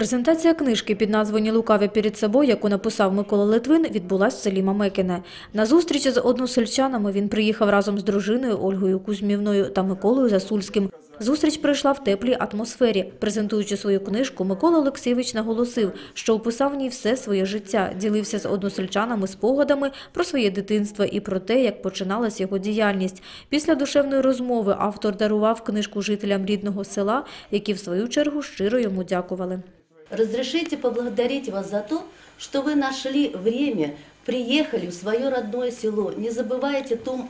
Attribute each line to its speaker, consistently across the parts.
Speaker 1: Презентація книжки під назвою «Ні лукаві перед собою», яку написав Микола Литвин, відбулась в селі Мамекине. На зустріч з односельчанами він приїхав разом з дружиною Ольгою Кузьмівною та Миколою Засульським. Зустріч пройшла в теплій атмосфері. Презентуючи свою книжку, Микола Олексійович наголосив, що описав в ній все своє життя, ділився з односельчанами спогадами про своє дитинство і про те, як починалась його діяльність. Після душевної розмови автор дарував книжку жителям рідного села, які в свою чергу щиро йому дякували.
Speaker 2: Разрешите поблагодарить вас за то, что вы нашли время, приехали в свое родное село. Не забывайте ту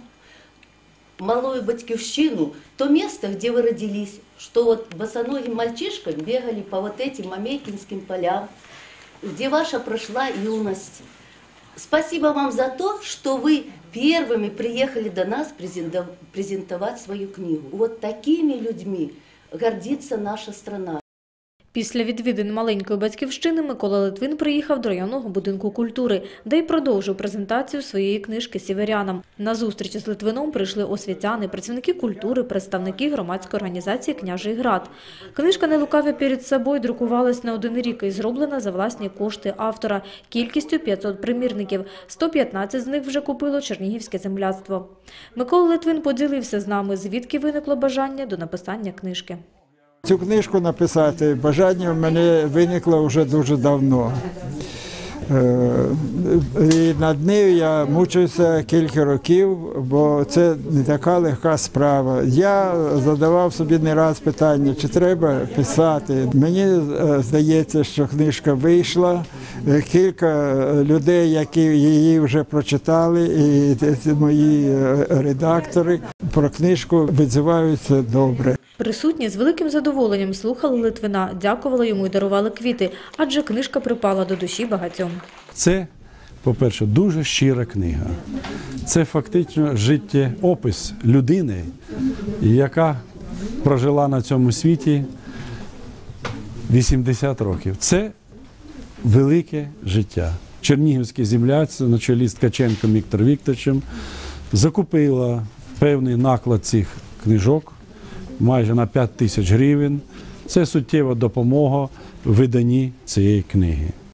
Speaker 2: малую батькивщину, то место, где вы родились, что вот босоногим мальчишкам бегали по вот этим мамейкинским полям, где ваша прошла юность. Спасибо вам за то, что вы первыми приехали до нас презентов- презентовать свою книгу. Вот такими людьми гордится наша страна.
Speaker 1: Після відвідин маленької батьківщини Микола Литвин приїхав до районного будинку культури, де й продовжив презентацію своєї книжки сіверянам. На зустріч з Литвином прийшли освітяни, працівники культури, представники громадської організації «Княжий град». Книжка «Не лукаві перед собою» друкувалась на один рік і зроблена за власні кошти автора, кількістю 500 примірників. 115 з них вже купило Чернігівське земляцтво. Микола Литвин поділився з нами, звідки виникло бажання до написання книжки.
Speaker 3: Цю книжку написати бажання в мене виникло вже дуже давно. Е, І над нею я мучився кілька років, бо це не така легка справа. Я задавав собі не раз питання, чи треба писати. Мені е, здається, що книжка вийшла. Е, Кілька людей, які її вже прочитали, і мої редактори про книжку відзиваються добре.
Speaker 1: Присутні з великим задоволенням слухали Литвина, дякували йому і дарували квіти, адже книжка припала до душі багатьом.
Speaker 4: Це, по-перше, дуже щира книга. Це фактично життєопис людини, яка прожила на цьому світі 80 років. Це велике життя. Чернігівське земляцтво на чолі з Ткаченком Віктором Вікторовичем закупила певний наклад цих книжок майже на 5 тисяч гривень. Це суттєва допомога в виданні цієї книги.